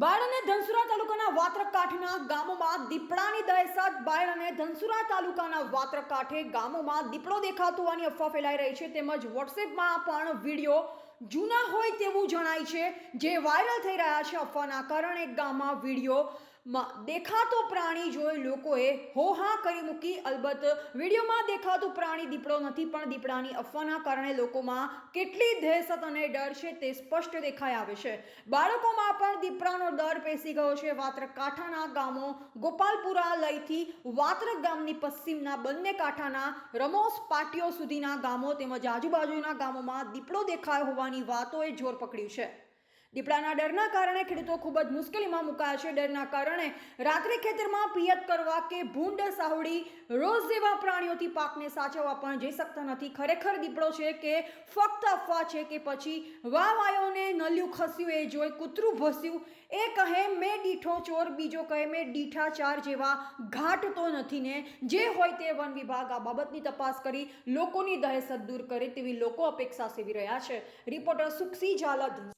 બાળ અને ધનસુરા તાલુકાના વાત્રક કાંઠના ગામોમાં દીપડાની દહેશત બાળ અને ધનસુરા તાલુકાના વાત્રક કાંઠે ગામોમાં દીપડો દેખાતો હોવાની અફવા ફેલાઈ રહી છે. તેમજ વોટ્સએપમાં પણ વીડિયો જૂના હોય તેવું જણાય છે. જે વાયરલ થઈ રહ્યા છે અફવાના કારણે ગામમાં વિડીયોમાં દેખાતો પ્રાણી જોઈ લોકોએ હોહા કરી મૂકી. અલબત્ત, વિડીયોમાં દેખાતું પ્રાણી દીપડો નથી, પણ દીપડાની અફવાના કારણે લોકોમાં કેટલી દહેશત અને ડર છે તે સ્પષ્ટ દેખાઈ આવે છે. બાળકોમાં પણ દીપડાનો ડર પેસી ગયો છે. વાત્ર કાંઠાના ગામો ગોપાલપુરા લઈથી વાત્ર ગામની પશ્ચિમના બંને કાંઠાના રમોસ પાટીઓ સુધીના ગામો તેમજ આજુબાજુના ગામોમાં દીપડો દેખાયો હોવાની વાતોએ જોર પકડ્યું છે. દીપડાના ડરના કારણે ખેડૂતો ખૂબ જ મુશ્કેલીમાં મુકાયા છે. ડરના કારણે રાત્રે ખેતરમાં પિયત કરવા કે ભૂંડ સાહુડી રોજ જેવા પ્રાણીઓથી પાકને સાચવવા પણ જઈ શકતા નથી. ખરેખર દીપડો છે કે ફક્ત અફવા છે કે પછી વાવ આવ્યોને નલ્યું ખસ્યું એ જોઈ કૂતરું ભસ્યું. એ કહે, મેં દીઠો ચોર, બીજો કહે, મેં દીઠા ચાર જેવા ઘાટ તો નથી ને. જે હોય તે વન વિભાગ આ બાબતની તપાસ કરી લોકોની દહેશત દૂર કરે તેવી લોકો અપેક્ષા સેવી રહ્યા છે. રિપોર્ટર સુખસી ઝાલા